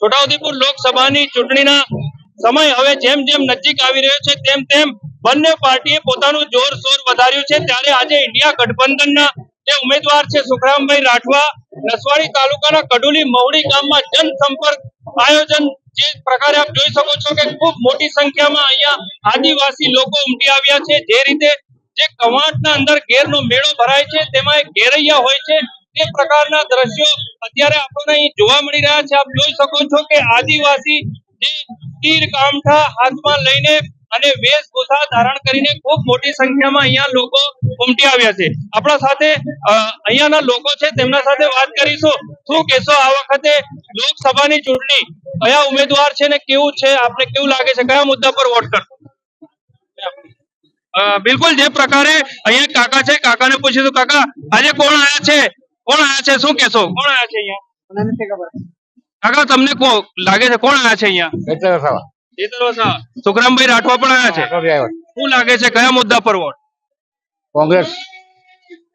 છોટાઉદેપુર લોકસભાની ચૂંટણીના સમય હવે જેમ જેમ નજીક આવી રહ્યો છે, તેમ તેમ બંને પાર્ટીએ પોતાનું જોર શોર વધાર્યું છે. ત્યારે આજે ઇન્ડિયા ગઠબંધનના જે ઉમેદવાર છે, સુખરામભાઈ રાઠવા, નસવાડી તાલુકાના કડુલી મહુડી ગામમાં જનસંપર્ક આયોજન જે પ્રકારે આપ જોઈ શકો છો કે ખૂબ મોટી સંખ્યામાં અહીંયા આદિવાસી લોકો ઉમટી આવ્યા છે. જે રીતે જે કવાંટના અંદર ઘેરનો મેળો ભરાય છે, તેમાં એક ઘેરૈયા હોય છે તે પ્રકારના દ્રશ્યો અત્યારે આપણને અહીં જોવા મળી રહ્યા છે. આપ જોઈ શકો છો કે આદિવાસી જે તીર કામઠા હાથમાં લઈને અને વેશભૂષા ધારણ કરીને ખૂબ મોટી સંખ્યામાં અહીંયા લોકો ઉમટી આવ્યા છે. આપણા સાથે અહીંયાના લોકો છે, તેમના સાથે વાત કરીશું. શું કહેશો? આ વખતે લોકસભાની ચૂંટણી કયા ઉમેદવાર છે ને કેવું છે? આપને કેવું લાગે છે? કયા મુદ્દા પર વોટ કરશો? બિલકુલ જે પ્રકારે અહીંયા કાકા છે, કાકાને પૂછીશું. કાકા, આજે કોણ આયા છે? કોણ આયા છે? શું કેશો કોણ આયા છે અહીંયા? કાકા તમને કો લાગે છે કોણ આયા છે અહીંયા? ચેતર વસાવા. સુખરામભાઈ રાઠવા પણ આયા છે? શું લાગે છે? કયા મુદ્દા પર વોટ? કોંગ્રેસ.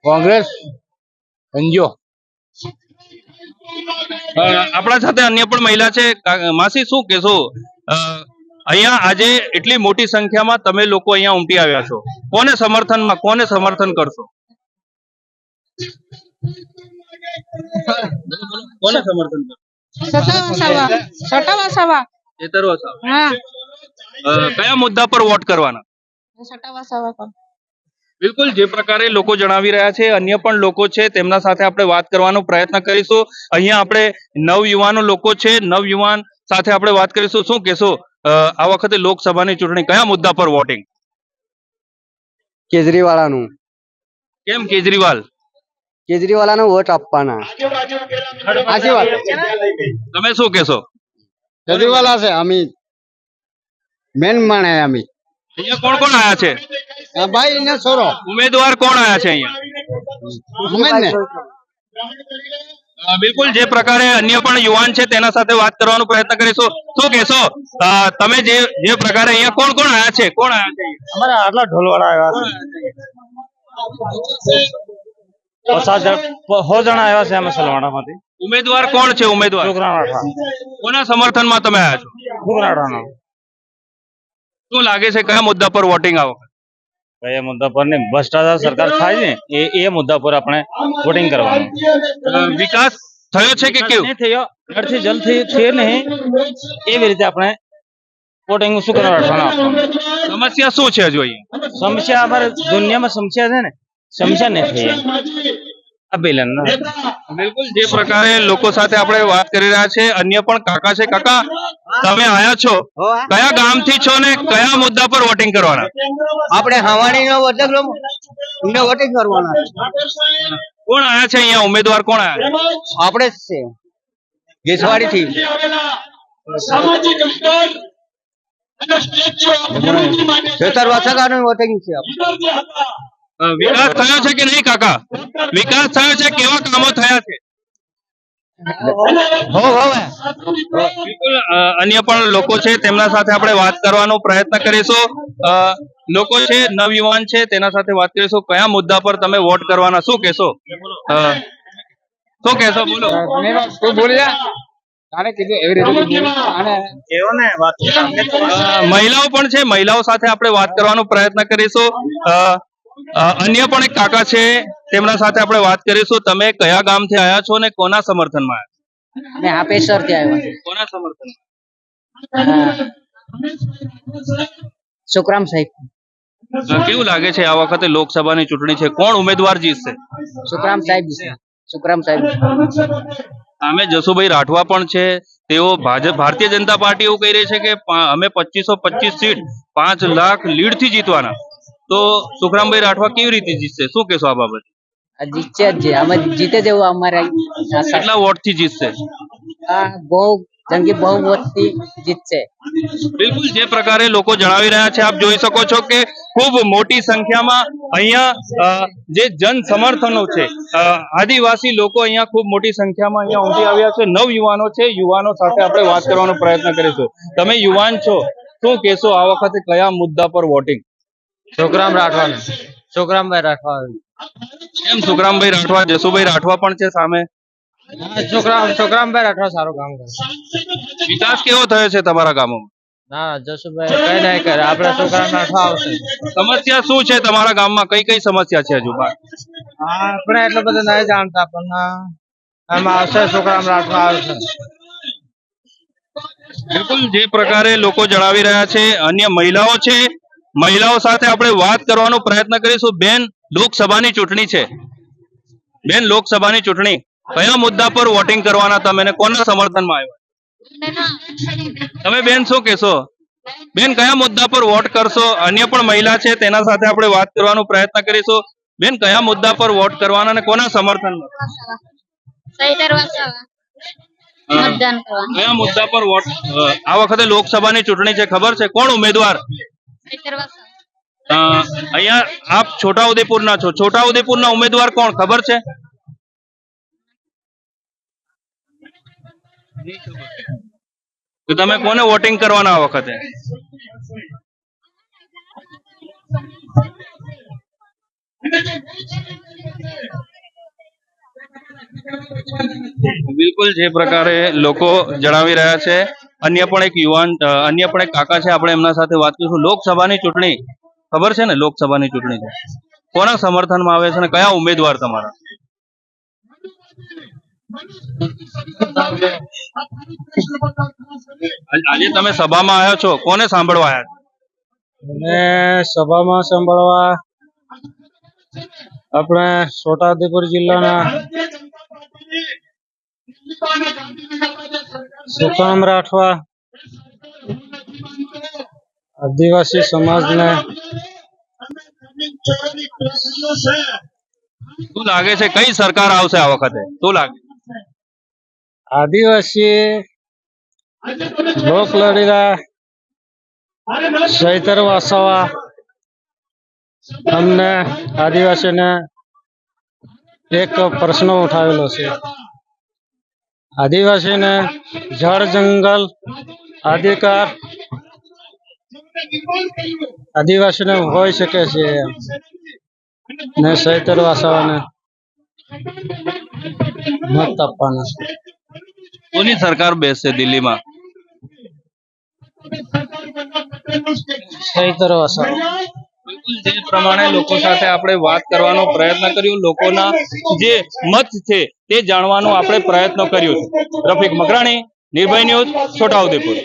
કોંગ્રેસ. એનજીઓ. આપણા સાથે અન્ય પણ મહિલા છે. માસી શું કહેશો? અ, અહીંયા આજે એટલી મોટી સંખ્યામાં તમે લોકો અહીંયા ઉમટી આવ્યા છો. કોને સમર્થનમાં કોને સમર્થન કરશો? કોને સમર્થન કયા મુદ્દા પર વોટ કરવાના? બિલકુલ જે પ્રકારે લોકો જણાવી રહ્યા છે અન્ય પણ લોકો છે તેમના સાથે આપણે વાત કરવાનો પ્રયત્ન કરીશું. અહીંયા આપણે નવ યુવાનો લોકો છે નવયુવાન સાથે આપણે વાત કરીશું. શું કેશો અ, આ વખતે લોકસભાની ચૂંટણી કયા મુદ્દા પર વોટિંગ? કેજરીવાળાનું. કેમ કેજરીવાલ? કેજરીવાલાને વોટ આપવાના. સાચી વાત. તમે શું કેશો કેજરીવાલા છે અમિત. મેન માણે અમિત. અહીંયા કોણ કોણ આયા છે? ભાઈ ને છોરો. ઉમેદવાર કોણ આયા છે અહીંયા? અમિત ને બિલકુલ જે પ્રકારે અન્ય પણ યુવાન છે તેના સાથે વાત કરવાનો પ્રયત્ન કરીશું. શું કહેશો? તમે જે જે પ્રકારે અહીંયા કોણ કોણ આયા છે? કોણ આયા છે અમારા આટલા ઢોલવાળા આવ્યા છે? સો જણા આવ્યા છે અમે સલવાડામાંથી ઉમેદવાર કોણ છે ઉમેદવાર? કોના સમર્થનમાં તમે આવ્યા છો? રાઠવાનો શું લાગે છે કયા મુદ્દા પર વોટિંગ આ વખતે કયા મુદ્દા પર ને ભ્રષ્ટાચાર સરકાર થાય છે એ એ મુદ્દા પર આપણે વોટિંગ કરવાનું. વિકાસ થયો છે કે કેવું? થયો. જળથી જલથી છે નહીં. એવી રીતે આપણે વોટિંગ શું કરવા સમસ્યા શું છે હજુ અહીંયા? સમસ્યા અમારે દુનિયામાં સમસ્યા છે ને નહીં થઈ બિલકુલ જે પ્રકારે લોકો સાથે આપણે વાત કરી રહ્યા છે અન્ય પણ કાકા છે કાકા તમે આયા છો? કયા ગામથી છો ને કયા મુદ્દા પર વોટિંગ કરવાના? આપણે હવાણી નો વોટિંગ વોટિંગ કરવાના કોણ આયા છે અહીંયા? ઉમેદવાર કોણ આયા આપણે જ છે. ગેસવાડી થી ખેતર વાસકાનું વોટિંગ છે. અ, વિકાસ થયો છે કે નહીં કાકા? વિકાસ થયો છે કેવા કામો થયા છે? બિલકુલ અન્ય પણ લોકો છે તેમના સાથે આપણે વાત કરવાનો પ્રયત્ન કરીશું. લોકો છે નવયુવાન છે તેના સાથે વાત કરીશું. કયા મુદ્દા પર તમે વોટ કરવાના? શું કહેશો? અ, શું કહેશો? બોલો. તું બોલી જા મહિલાઓ પણ છે મહિલાઓ સાથે આપણે વાત કરવાનો પ્રયત્ન કરીશું. અન્ય પણ એક કાકા છે તેમના સાથે આપણે વાત કરીશું. તમે કયા ગામથી આવ્યા છો ને કોના સમર્થનમાં આવ્યા? મેં આપેશ્વરથી આવ્યો. છો? કોના સમર્થન સુખરામ સાહેબ. કેવું લાગે છે આ વખતે લોકસભાની ચૂંટણી છે? કોણ ઉમેદવાર જીતશે? સુખરામ સાહેબ સુખરામ સાહેબ સામે જસુભાઈ રાઠવા પણ છે. તેઓ ભાજપ ભારતીય જનતા પાર્ટી એવું કહી રહી છે કે અમે પચીસો પચીસ સીટ પાંચ લાખ લીડથી જીતવાના. તો સુખરામભાઈ રાઠવા કેવી રીતે જીતશે? શું કહેશો આ બાબતે? જીતશે જ અમે જીતે જેવું અમારા કેટલા વોટથી જીતશે બહુ બિલકુલ જે પ્રકારે લોકો જણાવી રહ્યા છે આપ જોઈ શકો છો કે ખૂબ મોટી સંખ્યામાં અહીંયા જે જન સમર્થનો છે આદિવાસી લોકો અહીંયા ખૂબ મોટી સંખ્યામાં અહીંયા ઉમટી આવ્યા છે. નવ યુવાનો છે. યુવાનો સાથે આપણે વાત કરવાનો પ્રયત્ન કરીશું. તમે યુવાન છો. શું કહેશો? આ વખતે કયા મુદ્દા પર વોટિંગ? છોકરામ રાઠવા છોકરામભાઈ રાઠવા એમ છોકરામભાઈ રાઠવા? જસુભાઈ રાઠવા પણ છે સામે. છોકરા છોકરામભાઈ રાઠવા સારું કામ કરે. વિકાસ કેવો થયો છે તમારા ગામમાં? ના કઈ નહીં કરે આવશે. સમસ્યા શું છે તમારા ગામમાં? કઈ કઈ સમસ્યા છે હજુ? આપણે એટલું બધું નહીં જાણતા પણ એમાં આવશે છોકરામ રાઠવા આવશે. બિલકુલ જે પ્રકારે લોકો જણાવી રહ્યા છે અન્ય મહિલાઓ છે મહિલાઓ સાથે આપણે વાત કરવાનો પ્રયત્ન કરીશું. બેન લોકસભાની ચૂંટણી છે. બેન લોકસભાની ચૂંટણી. કયા મુદ્દા પર વોટિંગ કરવાના તમે અને કોના સમર્થનમાં આવ્યા? તમે બેન શું કહેશો? બેન કયા મુદ્દા પર વોટ કરશો? અન્ય પણ મહિલા છે તેના સાથે આપણે વાત કરવાનો પ્રયત્ન કરીશું. બેન કયા મુદ્દા પર વોટ કરવાના અને કોના સમર્થનમાં? કયા મુદ્દા પર વોટ આ વખતે લોકસભાની ચૂંટણી છે ખબર છે? કોણ ઉમેદવાર? અહીંયા આપ છોટાઉદેપુરના છો. છોટાઉદેપુરના ઉમેદવાર કોણ? ખબર છે? તો તમે કોને વોટિંગ કરવાના આ વખતે? બિલકુલ જે પ્રકારે લોકો જણાવી રહ્યા છે અન્ય પણ એક યુવાન અન્ય પણ એક કાકા છે, આપણે એમના સાથે વાત કરીશું. લોકસભાની ચૂંટણી, ખબર છે ને લોકસભાની ચૂંટણી છે? કોના સમર્થનમાં આવે છે અને કયા ઉમેદવાર તમારા? આજે તમે સભામાં આવ્યા છો. કોને સાંભળવા આવ્યા અને સભામાં સાંભળવા આપણે છોટાઉદેપુર જિલ્લાના સુકામ રાઠવા. આદિવાસી સમાજને શું લાગે છે? કઈ સરકાર આવશે આ વખતે? શું લાગે? આદિવાસી લોક લડીલા ચૈતર વાસવા અમને આદિવાસીને એક પ્રશ્ન ઉઠાવેલો છે. આદિવાસીને જળ જંગલ અધિકાર આદિવાસીને હોઈ શકે છે ને સૈતર વાસવાને મત આપવાના. કોની સરકાર બેસે દિલ્હીમાં? બિલકુલ જે પ્રમાણે લોકો સાથે આપણે વાત કરવાનો પ્રયત્ન કર્યો લોકોના જે મત છે તે જાણવાનો આપણે પ્રયત્ન કર્યો છે. રફીક મકરાણી નિર્ભય ન્યૂઝ છોટાઉદેપુર